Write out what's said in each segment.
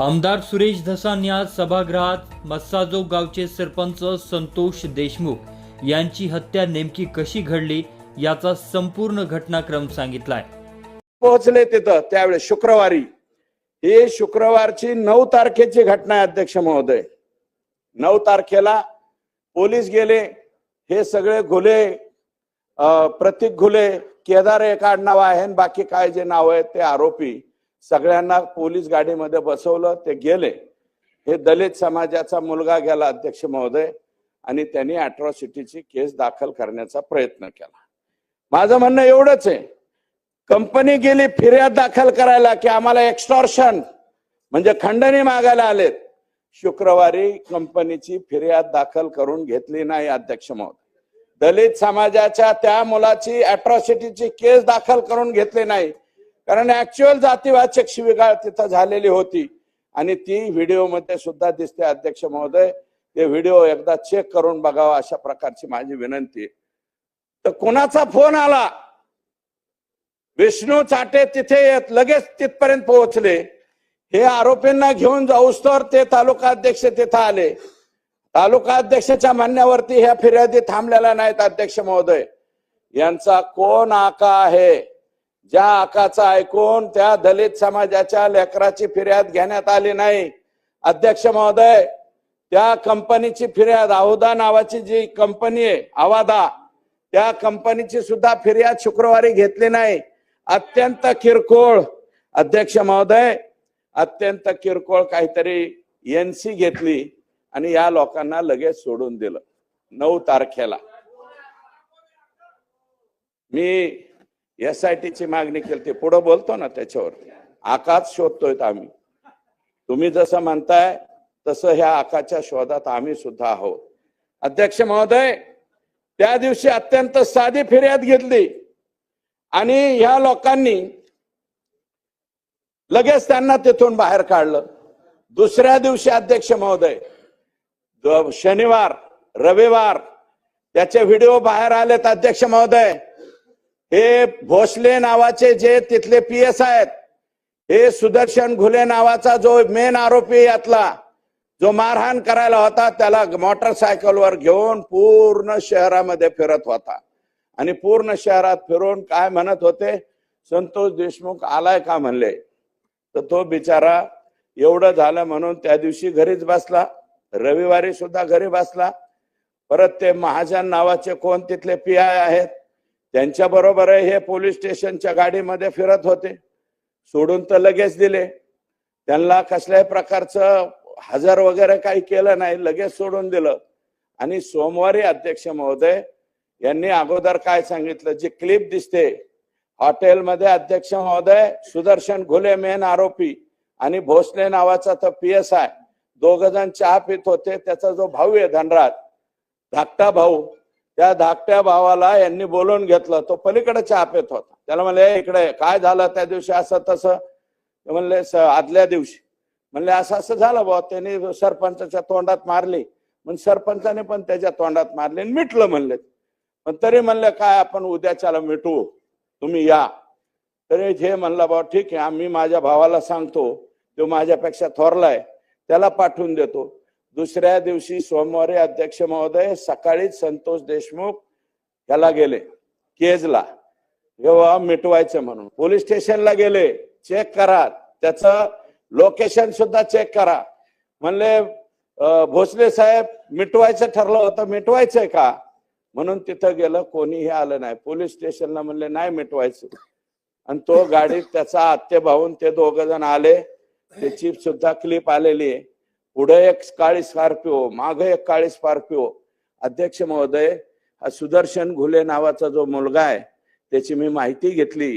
आमदार सुरेश धसांनी आज सभागृहात मस्साजोग गावचे सरपंच संतोष देशमुख यांची हत्या नेमकी कशी घडली याचा संपूर्ण घटनाक्रम सांगितलाय. पोहोचले तिथं त्यावेळेस शुक्रवारी. ही शुक्रवारची नऊ तारखेची घटना आहे अध्यक्ष महोदय. नऊ तारखेला पोलीस गेले. हे सगळे घुले अं, प्रतीक घुले केदार एक आडनाव आहे बाकी काय जे नाव आहेत ते आरोपी सगळ्यांना पोलीस गाडीमध्ये बसवलं ते गेले. हे दलित समाजाचा मुलगा गेला अध्यक्ष महोदय आणि त्यांनी अट्रॉसिटीची केस दाखल करण्याचा प्रयत्न केला. माझं म्हणणं एवढंच आहे. कंपनी गेली फिर्याद दाखल करायला की आम्हाला एक्स्टॉर्शन म्हणजे खंडणी मागायला आलेत. शुक्रवारी कंपनीची फिर्याद दाखल करून घेतली नाही अध्यक्ष महोदय. दलित समाजाच्या त्या मुलाची अट्रॉसिटीची केस दाखल करून घेतली नाही. कारण ऍक्च्युअल जातीवाचक शिवीगाळ तिथं झालेली होती. आणि ती व्हिडिओमध्ये सुद्धा दिसते अध्यक्ष महोदय. ते व्हिडिओ एकदा चेक करून बघावा अशा प्रकारची माझी विनंती. तर कोणाचा फोन आला? विष्णू चाटे तिथे येत लगेच तिथपर्यंत पोहोचले. हे आरोपींना घेऊन जाऊस तर ते तालुका अध्यक्ष तिथं आले. तालुका अध्यक्षाच्या म्हणण्यावरती ह्या फिर्यादी थांबलेल्या नाहीत अध्यक्ष महोदय. यांचा कोण आका आहे? ज्या आकाचा ऐकून त्या दलित समाजाच्या लेकराची फिर्याद घेण्यात आली नाही. अध्यक्ष महोदय त्या कंपनीची फिर्याद अहोदा नावाची जी कंपनी आहे आवादा त्या कंपनीची सुद्धा फिर्याद शुक्रवारी घेतली नाही. अत्यंत किरकोळ अध्यक्ष महोदय अत्यंत किरकोळ काहीतरी एनसी घेतली आणि या लोकांना लगेच सोडून दिलं. नऊ तारखेला. मी एस आय ची मागणी केली ती पुढं बोलतो ना त्याच्यावर. आकाच शोधतोय आम्ही. तुम्ही जसं म्हणताय तसं ह्या आकाच्या शोधात आम्ही सुद्धा आहोत. अध्यक्ष महोदय त्या दिवशी अत्यंत साधी फिर्याद घेतली. आणि ह्या लोकांनी लगेच त्यांना तिथून बाहेर काढलं. दुसऱ्या दिवशी अध्यक्ष महोदय शनिवार रविवार त्याचे व्हिडिओ बाहेर आलेत अध्यक्ष महोदय. हे भोसले नावाचे जे तिथले पी एस आहेत हे सुदर्शन घुले नावाचा जो मेन आरोपी यातला जो मारहाण करायला होता त्याला मोटरसायकलवर घेऊन पूर्ण शहरामध्ये फिरत होता. आणि पूर्ण शहरात फिरून काय म्हणत होते? संतोष देशमुख आलाय का म्हणले? तर तो बिचारा एवढं झालं म्हणून त्या दिवशी घरीच बसला. रविवारी सुद्धा घरी बसला. परत ते महाजन नावाचे कोण तिथले पी आय आहेत? त्यांच्या बरोबर हे पोलीस स्टेशनच्या गाडीमध्ये फिरत होते. सोडून तर लगेच दिले. त्यांना कसल्याही प्रकारचं हजर वगैरे काही केलं नाही लगेच सोडून दिलं. आणि सोमवारी अध्यक्ष महोदय यांनी अगोदर काय सांगितलं? जी क्लिप दिसते हॉटेलमध्ये अध्यक्ष महोदय सुदर्शन घुले मेन आरोपी आणि भोसले नावाचा तर पी एस आय दोघ जण चहा पित होते त्याचा जो भाऊ आहे धनराज धाकटा भाऊ त्या धाकट्या भावाला यांनी बोलवून घेतलं. तो पलीकडे चहा पित होता. त्याला म्हणले इकडे काय झालं त्या दिवशी असं तसं? म्हणले "स- आदल्या दिवशी. म्हणले असं असं झालं बुवा. त्यांनी सरपंचाच्या तोंडात मारली. मग सरपंचाने पण त्याच्या तोंडात मारली आणि मिटलं म्हणले. पण तरी म्हणलं काय आपण उद्याच्याला मिटवू तुम्ही या. तरी हे म्हणलं बाबा ठीक आहे. आम्ही माझ्या भावाला सांगतो. तो माझ्यापेक्षा थोरलाय त्याला पाठवून देतो. दुसऱ्या दिवशी सोमवारी अध्यक्ष महोदय सकाळीच संतोष देशमुख याला गेले केजला. जेव्हा मिटवायचं म्हणून. पोलीस स्टेशनला गेले चेक करा. त्याचं लोकेशन सुद्धा चेक करा. म्हणले भोसले साहेब मिटवायचं ठरलं होतं मिटवायचंय का? म्हणून तिथं गेलं कोणीही आलं नाही. पोलीस स्टेशनला म्हणले नाही मिटवायचं. आणि तो गाडीत त्याचा आत्ते भाऊन ते दोघ जण आले. त्याची सुद्धा क्लिप आलेली आहे. पुढे एक काळी स्कॉर्पिओ मागे एक काळी स्कॉर्पिओ. अध्यक्ष महोदय हा सुदर्शन घुले नावाचा जो मुलगा आहे त्याची मी माहिती घेतली.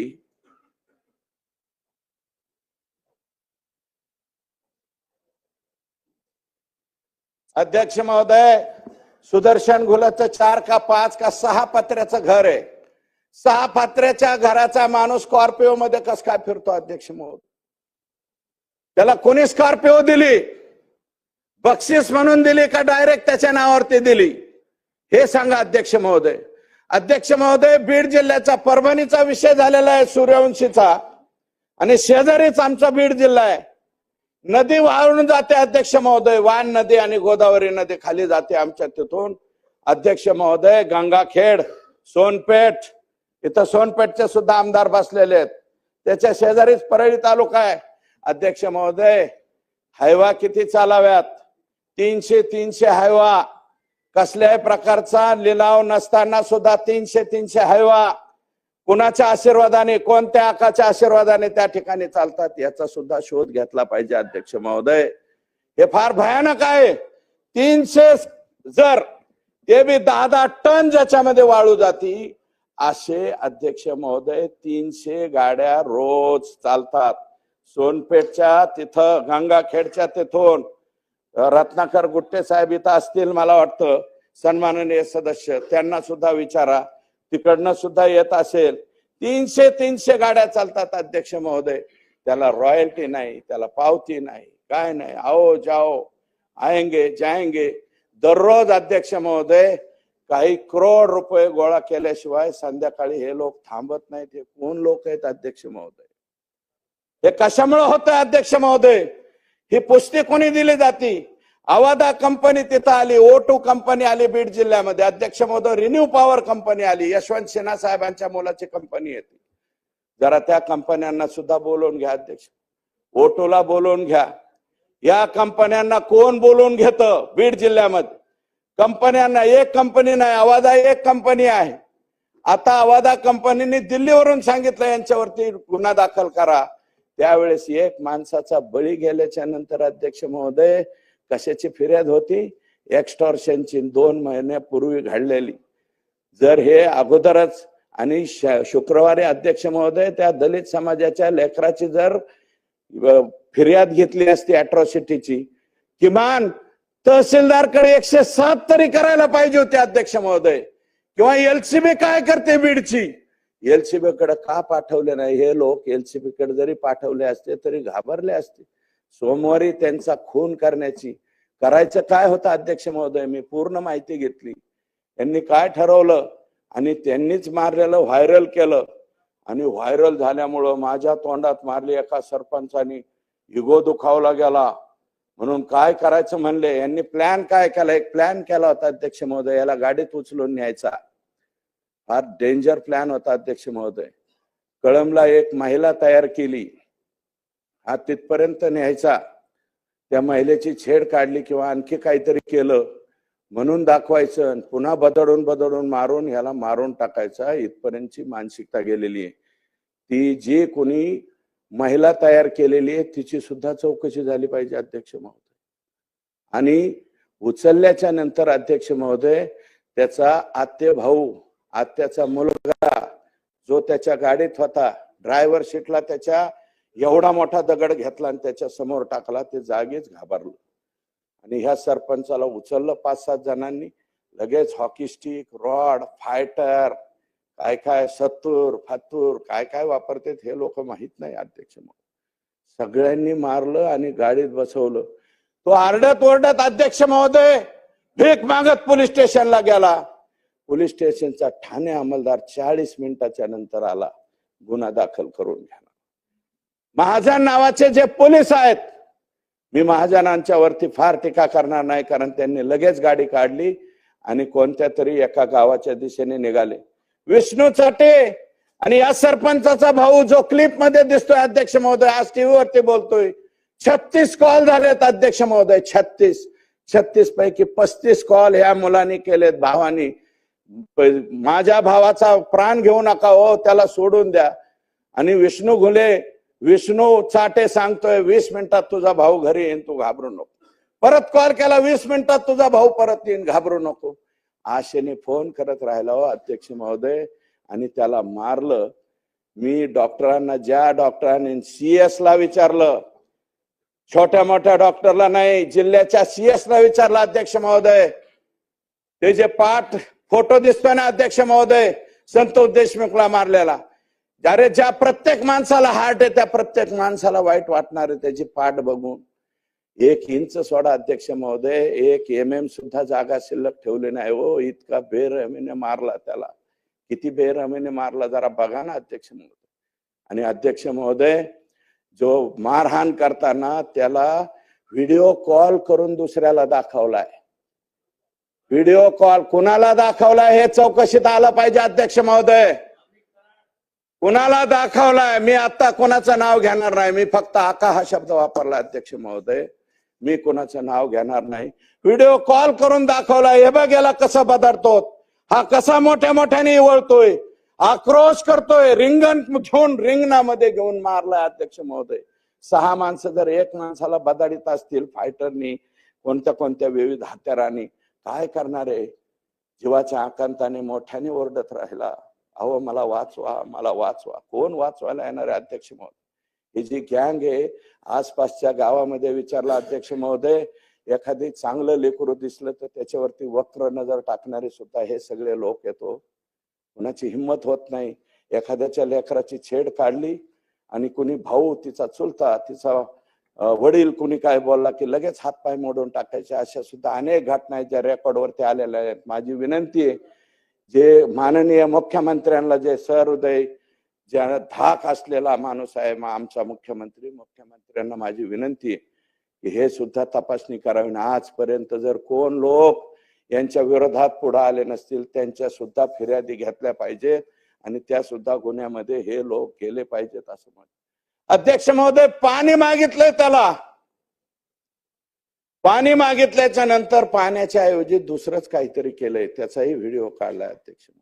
अध्यक्ष महोदय सुदर्शन घुलाचं चार का पाच का सहा पत्र्याचं घर आहे. सहा पत्र्याच्या घराचा माणूस स्कॉर्पिओ मध्ये कस काय फिरतो अध्यक्ष महोदय? त्याला कोणी स्कॉर्पिओ दिली? बक्षीस म्हणून दिली का डायरेक्ट त्याच्या नावावरती दिली? हे सांगा अध्यक्ष महोदय. अध्यक्ष महोदय बीड जिल्ह्याचा परभणीचा विषय झालेला आहे सूर्यवंशीचा. आणि शेजारीच आमचा बीड जिल्हा आहे. नदी वाहून जाते अध्यक्ष महोदय. वान नदी आणि गोदावरी नदी खाली जाते आमच्या तिथून. अध्यक्ष महोदय गंगाखेड सोनपेठ. इथं सोनपेठचे सुद्धा आमदार बसलेले आहेत. त्याच्या शेजारीच परळी तालुका आहे. अध्यक्ष महोदय हायवा किती चालाव्यात? तीनशे तीनशे हायवा. कसल्याही प्रकारचा लिलाव नसताना सुद्धा तीनशे तीनशे हायवा. कुणाच्या आशीर्वादाने कोणत्या आकाच्या आशीर्वादाने त्या ठिकाणी चालतात याचा सुद्धा शोध घेतला पाहिजे अध्यक्ष महोदय. हे फार भयानक आहे. तीनशे जर ते बी दहा दहा टन ज्याच्यामध्ये वाळू जाती असे अध्यक्ष महोदय तीनशे गाड्या रोज चालतात. सोनपेठच्या तिथं गंगाखेडच्या तिथून रत्नाकर गुट्टे साहेब इथं असतील मला वाटतं. सन्माननीय सदस्य त्यांना सुद्धा विचारा. तिकडनं सुद्धा येत असेल. तीनशे तीनशे गाड्या चालतात अध्यक्ष महोदय. त्याला रॉयल्टी नाही त्याला पावती नाही काय नाही आओ जाओ आएंगे जाएंगे. दररोज अध्यक्ष महोदय काही करोड रुपये गोळा केल्याशिवाय संध्याकाळी हे लोक थांबत नाहीत. हे कोण लोक आहेत अध्यक्ष महोदय? हे कशामुळे होत अध्यक्ष महोदय? ही पोस्टे कोणी दिली जाती? अवादा कंपनी तिथं आली ओ टू कंपनी आली बीड जिल्ह्यामध्ये. अध्यक्ष महोदय रिन्यू पॉवर कंपनी आली यशवंत सिन्हा साहेबांच्या मुलाची कंपनी येते. जरा त्या कंपन्यांना सुद्धा बोलवून घ्या अध्यक्ष. ओटोला बोलवून घ्या. या कंपन्यांना कोण बोलवून घेतं बीड जिल्ह्यामध्ये? कंपन्यांना एक कंपनी नाही अवादा एक कंपनी आहे. आता अवादा कंपनीने दिल्लीवरून सांगितलं यांच्यावरती गुन्हा दाखल करा. त्यावेळेस एक माणसाचा बळी गेल्याच्यानंतर अध्यक्ष महोदय कशाची फिर्याद होती? एक्स्टॉर्शनची दोन महिन्यापूर्वी घडलेली. जर हे अगोदरच आणि शुक्रवारी अध्यक्ष महोदय त्या दलित समाजाच्या लेकराची जर फिर्याद घेतली असती अट्रॉसिटीची किमान तहसीलदारकडे एकशे सात तरी करायला पाहिजे होते अध्यक्ष महोदय. किंवा एलसीबी काय करते बीडची? एलसीबी कडे का पाठवले नाही? हे लोक एलसीबी कडे जरी पाठवले असते तरी घाबरले असते. सोमवारी त्यांचा खून करण्याची करायचं काय होतं अध्यक्ष महोदय? मी पूर्ण माहिती घेतली. त्यांनी काय ठरवलं? आणि त्यांनीच मारलेलं व्हायरल केलं. आणि व्हायरल झाल्यामुळं माझ्या तोंडात मारली एका सरपंचानी. इगो दुखावला गेला. म्हणून काय करायचं म्हणले? यांनी प्लॅन काय केला? एक प्लॅन केला होता अध्यक्ष महोदय याला गाडीत उचलून न्यायचा. हा डेंजर प्लॅन होता अध्यक्ष महोदय. कळमला एक महिला तयार केली. हा तिथपर्यंत न्यायचा. त्या महिलेची छेड काढली किंवा आणखी काहीतरी केलं म्हणून दाखवायचं आणि पुन्हा बदडून बदडून मारून ह्याला मारून टाकायचा. इथपर्यंतची मानसिकता गेलेली आहे. ती जी कोणी महिला तयार केलेली आहे तिची सुद्धा चौकशी झाली पाहिजे अध्यक्ष महोदय. आणि उचलल्याच्या नंतर अध्यक्ष महोदय त्याचा आत्य भाऊ आत्याचा मुलगा जो त्याच्या गाडीत होता ड्रायव्हर सीटला त्याच्या एवढा मोठा दगड घेतला आणि त्याच्यासमोर टाकला ते जागीच घाबरलं. आणि ह्या सरपंचाला उचललं पाच सात जणांनी. लगेच हॉकी स्टिक रॉड फायटर काय काय सत्तूर फातूर काय काय वापरतात हे लोक माहीत नाही अध्यक्ष महोदय सगळ्यांनी मारलं आणि गाडीत बसवलं. तो आरडत ओरडत अध्यक्ष महोदय भीक मागत पोलीस स्टेशनला गेला. पोलीस स्टेशनचा ठाणे अंमलदार चाळीस मिनिटाच्या नंतर आला गुन्हा दाखल करून घ्या महाजन नावाचे जे पोलीस आहेत मी महाजनांच्या वरती फार टीका करणार नाही कारण त्यांनी लगेच गाडी काढली आणि कोणत्या तरी एका गावाच्या दिशेने निघाले. विष्णू चाटे आणि या सरपंचाचा भाऊ जो क्लिपमध्ये दिसतोय अध्यक्ष महोदय आज टीव्हीवरती बोलतोय. छत्तीस कॉल झालेत अध्यक्ष महोदय छत्तीस. छत्तीस पैकी पस्तीस कॉल ह्या मुलांनी केलेत भावानी. माझ्या भावाचा प्राण घेऊ नका हो त्याला सोडून द्या. आणि विष्णू घुले विष्णू चाटे सांगतोय वीस मिनिटात तुझा भाऊ घरी येईन तू घाबरू नको. परत कॉल केला वीस मिनिटात तुझा भाऊ परत येईन घाबरू नको. आशेने फोन करत राहिला हो अध्यक्ष महोदय. आणि त्याला मारलं. मी डॉक्टरांना ज्या डॉक्टरांनी सीएस ला विचारलं छोट्या मोठ्या डॉक्टरला नाही जिल्ह्याच्या सीएस ला विचारलं अध्यक्ष महोदय. ते जे पाठ फोटो दिसतोय ना अध्यक्ष महोदय? संतोष देशमुखला मारलेला. अरे ज्या प्रत्येक माणसाला हार्ट आहे त्या प्रत्येक माणसाला वाईट वाटणार आहे त्याची पाठ बघून. एक इंच सोडा अध्यक्ष महोदय. एक एम एम सुद्धा जागा शिल्लक ठेवली नाही. हो इतका बेरहमीने मारला त्याला. किती बेरहमीने मारला जरा बघा ना अध्यक्ष महोदय. आणि अध्यक्ष महोदय जो मारहाण करताना त्याला व्हिडिओ कॉल करून दुसऱ्याला दाखवलाय. व्हिडिओ कॉल कुणाला दाखवलाय हे चौकशीत आलं पाहिजे अध्यक्ष महोदय. कुणाला दाखवलाय? मी आता कोणाचं नाव घेणार नाही. मी फक्त आका हा शब्द वापरला अध्यक्ष महोदय. मी कोणाचं नाव घेणार नाही. व्हिडिओ कॉल करून दाखवलाय. हे बघ याला कसं बदलतो हा कसा मोठ्या मोठ्याने वळतोय. आक्रोश करतोय. रिंगण घेऊन रिंगणामध्ये घेऊन मारलाय अध्यक्ष महोदय. सहा माणसं जर एक माणसाला बदाडीत असतील फायटरनी कोणत्या कोणत्या विविध हत्यारांनी काय करणार आहे? जीवाच्या आकांताने मोठ्याने ओरडत राहिला. अहो मला वाचवा मला वाचवा. कोण वाचवायला येणार आहे अध्यक्ष महोदय? ही जी गँग आहे आसपासच्या गावामध्ये विचारला अध्यक्ष महोदय एखादी चांगलं लेकरू दिसलं तर त्याच्यावरती वक्र नजर टाकणारे सुद्धा हे सगळे लोक येतो. कुणाची हिंमत होत नाही. एखाद्याच्या लेकराची छेड काढली आणि कुणी भाऊ तिचा चुलता तिचा वडील कुणी काय बोलला की लगेच हातपाय मोडून टाकायचे अशा सुद्धा अनेक घटना आहेत ज्या रेकॉर्डवरती आलेल्या आहेत. माझी विनंती आहे जे माननीय मुख्यमंत्र्यांना जे सहृदय ज्या धाक असलेला माणूस आहे आमचा मुख्यमंत्री मुख्यमंत्र्यांना माझी विनंती आहे की हे सुद्धा तपासणी करावी. आणि आजपर्यंत जर कोण लोक यांच्या विरोधात पुढे आले नसतील त्यांच्या सुद्धा फिर्यादी घेतल्या पाहिजे आणि त्या सुद्धा गुन्ह्यामध्ये हे लोक गेले पाहिजेत असं म्हणतात अध्यक्ष महोदय पाणी मागितलंय त्याला. पाणी मागितल्याच्या नंतर पाण्याच्या ऐवजी दुसरंच काहीतरी केलंय त्याचाही व्हिडिओ काढलाय अध्यक्ष महोदय.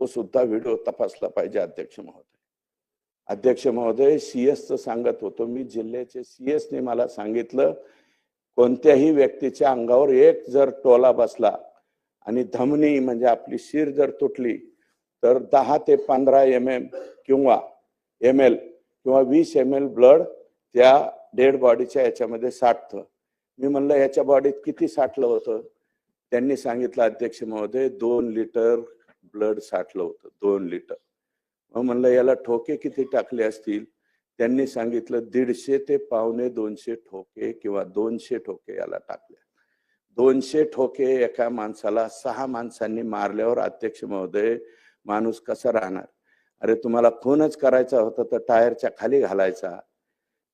तो सुद्धा व्हिडिओ तपासला पाहिजे अध्यक्ष महोदय. अध्यक्ष महोदय सीएस च सांगत होतो मी जिल्ह्याचे सीएस ने मला सांगितलं कोणत्याही व्यक्तीच्या अंगावर एक जर टोला बसला आणि धमनी म्हणजे आपली शिर जर तुटली तर दहा ते पंधरा एम एम किंवा एम एल किंवा वीस एम एल ब्लड त्या डेड बॉडीच्या याच्यामध्ये साठतं. मी म्हणलं याच्या बॉडीत किती साठलं होतं? त्यांनी सांगितलं अध्यक्ष महोदय दोन लिटर ब्लड साठलं होतं दोन लिटर. मग म्हणलं याला ठोके किती टाकले असतील? त्यांनी सांगितलं दीडशे ते पावणे दोनशे ठोके किंवा दोनशे ठोके याला टाकले. दोनशे ठोके एका माणसाला सहा माणसांनी मारल्यावर अध्यक्ष महोदय माणूस कसा राहणार? अरे तुम्हाला खूनच करायचा होता तर टायरच्या खाली घालायचा.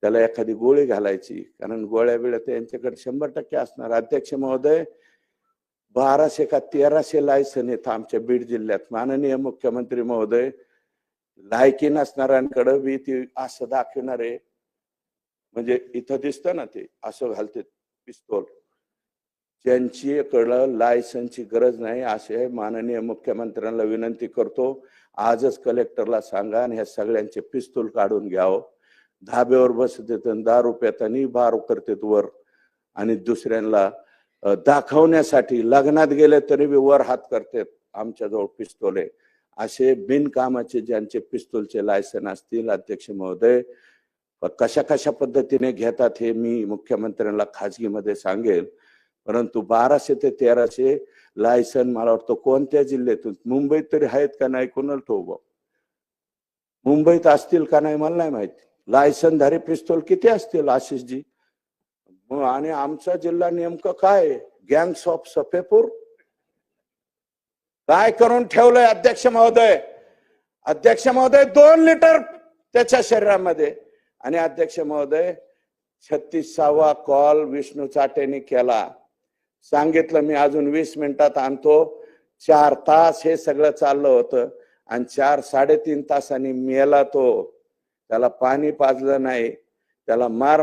त्याला एखादी गोळी घालायची. कारण गोळ्या बिळ्या तर यांच्याकडे शंभर टक्के असणार. अध्यक्ष महोदय बाराशे का तेराशे लायसन येत आमच्या बीड जिल्ह्यात. माननीय मुख्यमंत्री महोदय लायकी नसणाऱ्यांकडे बी ती असं दाखवणारे म्हणजे इथं दिसतं ना ते असं घालते पिस्तोल. ज्यांच्याकडं लायसनची गरज नाही असे माननीय मुख्यमंत्र्यांना विनंती करतो. आजच कलेक्टरला सांगा आणि ह्या सगळ्यांचे पिस्तूल काढून घ्यावं. धाब्यावर बसत आणि दारू पेतानी बार करतात वर. आणि दुसऱ्यांना दाखवण्यासाठी लग्नात गेले तरी बी वर हात करतात आमच्याजवळ पिस्तूल आहे. असे बिनकामाचे ज्यांचे पिस्तूलचे लायसन असतील अध्यक्ष महोदय कशा कशा पद्धतीने घेतात हे मी मुख्यमंत्र्यांना खाजगीमध्ये सांगेल. परंतु बाराशे ते तेराशे लायसन मला वाटतं कोणत्या जिल्ह्यातून? मुंबईत तरी आहेत का नाही? कोणाला ठोक मुंबईत असतील का नाही मला नाही माहिती. लायसनधारी पिस्तोल किती असतील आशिषजी? आणि आमचा जिल्हा नेमकं काय गँग्स ऑफ सफेपूर काय करून ठेवलंय अध्यक्ष महोदय? अध्यक्ष महोदय दोन लिटर त्याच्या शरीरामध्ये. आणि अध्यक्ष महोदय छत्तीसावा कॉल विष्णू चाटेने केला. सांगितलं मी अजून वीस मिनिटात आणतो. चार तास हे सगळं चाललं होतं आणि चार साडेतीन तासांनी मेला तो. त्याला पाणी पाजलं नाही. त्याला मार मार